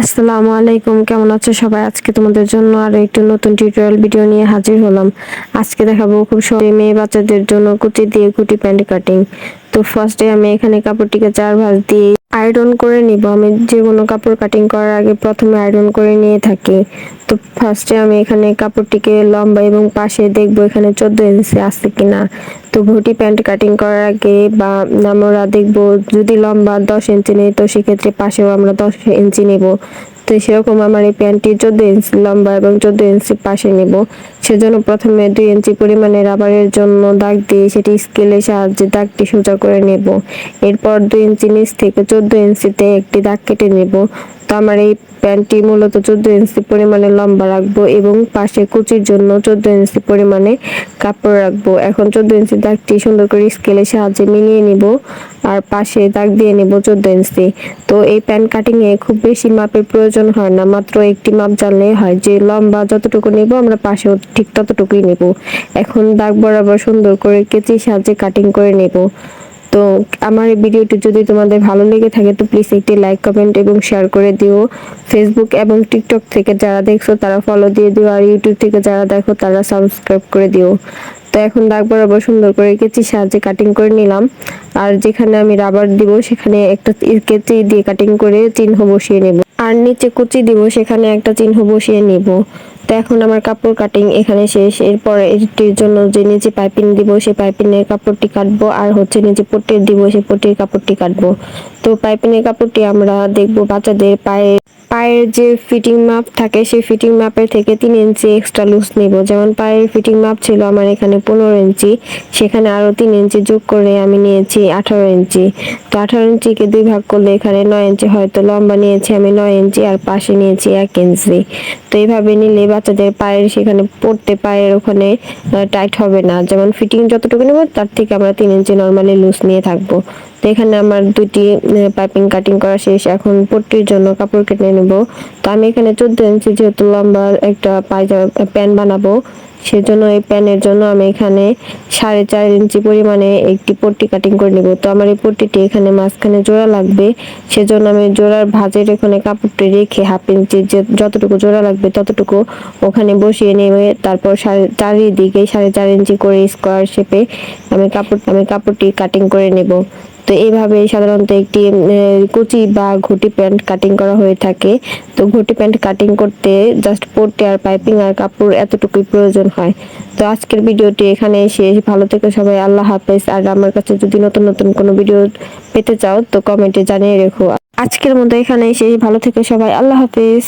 আসসালামু আলাইকুম, কেমন আছো সবাই? আজকে তোমাদের জন্য আরও একটু নতুন টিউটোরিয়াল ভিডিও নিয়ে হাজির হলাম। আজকে দেখাবো খুব সহজে মেয়ে বাচ্চাদের জন্য কুচি দিয়ে কুটি প্যান্ট কাটিং তো ফার্স্টে আমি এখানে কাপড়টিকে চার ভাঁজ দিয়ে আয়রন করে নিব। আমি যে কোনো কাপড় কাটিং করার আগে প্রথমে আয়রন করে নিয়ে থাকি। তো ফার্স্টে আমি এখানে কাপড়টিকে লম্বা এবং পাশে দেখব এখানে চোদ্দ ইঞ্চি আছে কি না তো ভুটি প্যান্ট কাটিং করার আগে বা আমরা দেখব যদি লম্বা দশ ইঞ্চি নেই, তো সেক্ষেত্রে পাশেও আমরা দশ ইঞ্চি নেব। তো সেরকম আমার এই প্যান্টটি চোদ্দ ইঞ্চি লম্বা এবং চোদ্দ ইঞ্চি পাশে নেব। সেজন্য প্রথমে দুই ইঞ্চি পরিমাণে রাবারের জন্য দাগ দিয়ে সেটি স্কেলের সাহায্যে দাগটি সোজা করে নেব। এরপর দুই ইঞ্চি নিচ থেকে চোদ্দ ইঞ্চিতে একটি দাগ কেটে নেব। আমার এই প্যান্টটি মূলত চোদ্দ ইঞ্চি পরিমাণে লম্বা রাখব এবং পাশে কুচির জন্য চোদ্দ ইঞ্চি পরিমাণে কাপড় রাখব। এখন চোদ্দ ইঞ্চি দাগটি সুন্দর করে স্কেলের সাহায্যে মিলিয়ে নিব আর পাশে দাগ দিয়ে নেব চোদ্দ ইঞ্চি। তো এই প্যান্ট কাটিংয়ে খুব বেশি মাপের প্রয়োজন হয় না, মাত্র একটি মাপ জানলেই হয় যে লম্বা যতটুকু নেব আমরা পাশেও ঠিক ততটুকুই নেব। এখন দাগ বরাবর সুন্দর করে কেচির সাহায্যে কাটিং করে নেব। তো আমার এই ভিডিওটি যদি তোমাদের ভালো লেগে থাকে, তো প্লিজ একটি লাইক কমেন্ট এবং শেয়ার করে দিও। ফেসবুক এবং টিকটক থেকে যারা দেখছ, তারা ফলো দিয়ে দিও। আর ইউটিউব থেকে যারা দেখো, তারা সাবস্ক্রাইব করে দিও। তো এখন দাগ বরাবর সুন্দর করে কেচির সাহায্যে কাটিং করে নিলাম। আর যেখানে আমি রাবার দিব, সেখানে একটা কেচি দিয়ে কাটিং করে চিহ্ন বসিয়ে নেব। আর নিচে কুচি দিব, সেখানে একটা চিহ্ন বসিয়ে নিব। তো এখন আমার কাপড় কাটিং এখানে শেষ। এরপর এটির জন্য যে নিচে পাইপিং দিব সেই পাইপিংয়ের কাপড়টি কাটবো। আর হচ্ছে নিচে পট্টির দিব সেই পট্টির কাপড়টি কাটবো। তো পাইপিংয়ের কাপড়টি আমরা দেখব বাচ্চাদের পায়ে। পায়ের যে ফিটিং মাপ থাকে, সেই ফিটিং মাপের থেকে তিন ইঞ্চি এক্সট্রা লুজ নেব। যেমন পায়ের ফিটিং মাপ ছিল আমার এখানে পনেরো ইঞ্চি, সেখানে আরও তিন ইঞ্চি যোগ করে আমি নিয়েছি আঠারো ইঞ্চি। তো আঠারো ইঞ্চিকে দুই ভাগ করলে এখানে নয় ইঞ্চি হয়তো লম্বা নিয়েছি আমি নয় ইঞ্চি আর পাশে নিয়েছি এক ইঞ্চি। তো এইভাবে নিলে বাচ্চাদের পায়ের সেখানে পড়তে পায়ের ওখানে টাইট হবে না। যেমন ফিটিং যতটুকু নেব, তার থেকে আমরা তিন ইঞ্চি নর্মালি লুজ নিয়ে থাকব। তো এখানে আমার দুটি পাইপিং কাটিং করা শেষ। এখন পট্টির জন্য কাপড় কেটে নেব। তো আমি এখানে চোদ্দ ইঞ্চি যেহেতু লম্বা একটা পায়জামা প্যান্ট বানাবো, সেজন্য এই প্যানের জন্য আমি এখানে সাড়ে চার ইঞ্চি পরিমাণে একটি পট্টি কাটিং করে নেব। তো আমার এই পট্টিটি এখানে মাঝখানে জোড়া লাগবে। সেজন্য আমি জোড়ার ভাজের এখানে কাপড়টি রেখে হাফ ইঞ্চি যে, যতটুকু জোড়া লাগবে ততটুকু ওখানে বসিয়ে নেবে। তারপর সাড়ে চারিদিকে সাড়ে চার ইঞ্চি করে স্কোয়ার শেপে আমি কাপড়, আমি কাপড়টি কাটিং করে নেব। তো এইভাবে সাধারণত একটি কুচি বা ঘটি প্যান্ট কাটিং করা হয়ে থাকে। তো ঘটি প্যান্ট কাটিং করতে জাস্ট পট্টি আর পাইপিং আর কাপড় এতটুকুই প্রয়োজন হয়। তো আজকের ভিডিওটি এখানে শেষ। ভালো থেকে সবাই, আল্লাহ হাফেজ। আর আমার কাছে যদি নতুন নতুন কোনো ভিডিও পেতে চাও, তো কমেন্টে জানিয়ে রেখো। আজকের মতো এখানে শেষ। ভালো থেকে সবাই, আল্লাহ হাফেজ।